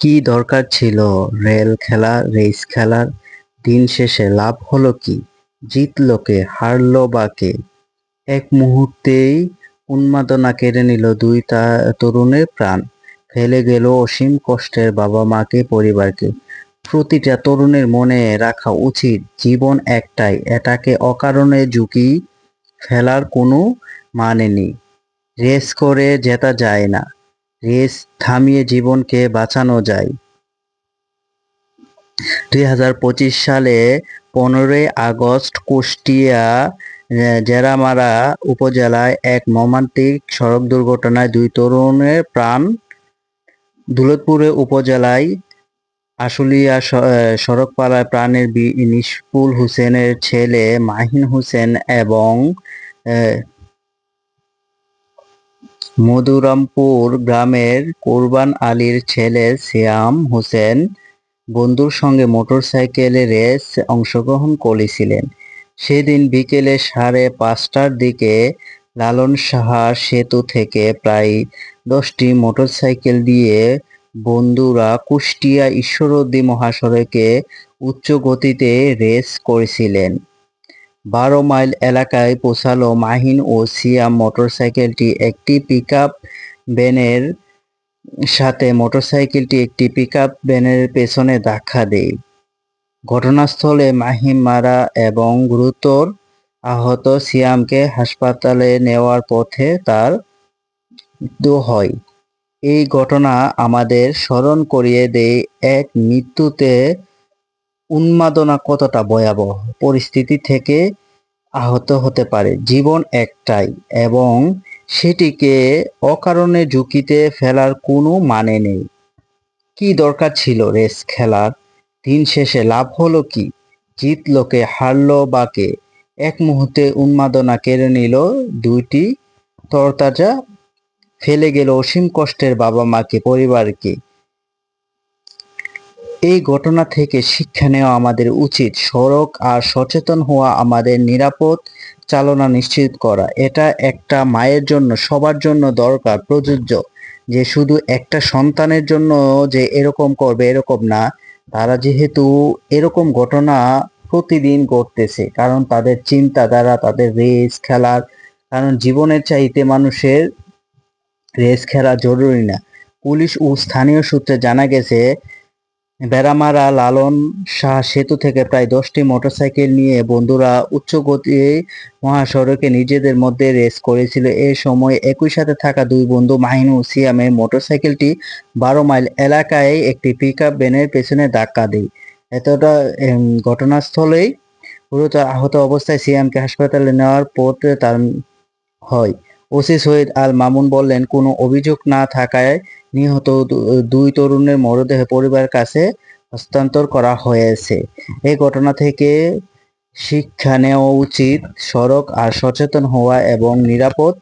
কি দরকার ছিল? রেল খেলা, রেস খেলার দিন শেষে লাভ হলো কি? জিতলো কে, হারলো বা কে? এক মুহূর্তেই উন্মাদনা কেড়ে নিল দুই তরুণের প্রাণ। ফেলে গেল অসীম কষ্টের বাবা মাকে পরিবারকে। প্রতিটা তরুণের মনে রাখা উচিত, জীবন একটাই, এটাকে অকারণে ঝুঁকি ফেলার কোনো মানে নেই। রেস করে জেতা যায় না। রেস থামিয়ে জীবনকে বাঁচানো যায়। দুই হাজার পঁচিশ সালে পনেরোই আগস্ট কুষ্টিয়া জেরামারা উপজেলায় এক মর্মান্তিক সড়ক দুর্ঘটনায় দুই তরুণের প্রাণ দুলতপুরে উপজেলায় আশুলিয়া সড়কপাড়ায় প্রাণের নিষ্পুল হোসেনের ছেলে মাহিন হোসেন এবং মধুরামপুর গ্রামের কোরবান আলীর ছেলে সিয়াম হোসেন বন্ধুর সঙ্গে মোটরসাইকেলে রেস অংশগ্রহণ করেছিলেন। সেদিন বিকেলে সাড়ে পাঁচটার দিকে লালন সাহা সেতু থেকে প্রায় দশটি মোটরসাইকেল দিয়ে বন্ধুরা কুষ্টিয়া ঈশ্বরদী মহাসড়কে উচ্চ গতিতে রেস করেছিলেন। বারো মাইল এলাকায় পৌঁছালো মাহিন ও সিয়াম মোটরসাইকেলটি একটি পিকআপ ভ্যানের সাথে মোটরসাইকেলটি একটি পিকআপ ভ্যানের পেছনে ধাক্কা দেয়। ঘটনাস্থলে মাহিম মারা এবং গুরুতর আহত সিয়ামকে হাসপাতালে নেওয়ার পথে তার মৃত্যু হয়। এই ঘটনা আমাদের স্মরণ করিয়ে দেয়, এক মৃত্যুতে উন্মাদনা কতটা ভয়াবহ? পরিস্থিতি থেকে আহত হতে পারে। জীবন একটাই এবং সেটিকে অকারণে ঝুঁকিতে ফেলার কোনো মানে নেই। কি দরকার ছিল রেস খেলার? দিন শেষে লাভ হলো কি? জিতলো কে, হারলো বা কে? এক মুহূর্তে উন্মাদনা কেড়ে নিল দুইটি তরতাজা। ফেলে গেল অসীম কষ্টের বাবা মাকে পরিবারকে। এই ঘটনা থেকে শিক্ষা নেওয়া আমাদের উচিত। সড়ক আর সচেতন হওয়া আমাদের নিরাপদ চালনা নিশ্চিত করা। এটা একটা মায়ের জন্য, সবার জন্য দরকার, প্রযোজ্য। যে শুধু একটা সন্তানের জন্য যে এরকম করবে, এরকম না। তারা যেহেতু এরকম ঘটনা প্রতিদিন ঘটতেছে, কারণ তাদের চিন্তাধারা, তাদের রেস খেলার, কারণ জীবনের চাইতে মানুষের রেস খেলা জরুরি না। পুলিশ ও স্থানীয় সূত্রে জানা গেছে বেড়ামারা লালন শাহ সেতু থেকে প্রায় দশটি মোটরসাইকেল নিয়ে বন্ধুরা উচ্চ গতি মহাসড়কে নিজেদের মধ্যে রেস করেছিল। এ সময় একই সাথে থাকা দুই বন্ধু মাহিন সিয়ামের মোটরসাইকেলটি বারো মাইল এলাকায় একটি পিক আপ ভ্যানের পেছনে ধাক্কা দেয়। এতটা ঘটনাস্থলেই গুরুতর আহত অবস্থায় সিয়ামকে হাসপাতালে নেওয়ার পথে তার হয়। ওসি শহীদ আল মামুন বললেন, কোনো অভিযোগ না থাকায় নিহত দুই তরুণের মরদেহ পরিবারের কাছে হস্তান্তর করা হয়েছে। এই ঘটনা থেকে শিক্ষা নেওয়া উচিত, সড়ক আর সচেতন হওয়া এবং নিরাপদ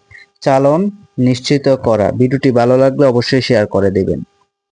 চালন নিশ্চিত করা। ভিডিওটি ভালো লাগলে অবশ্যই শেয়ার করে দেবেন।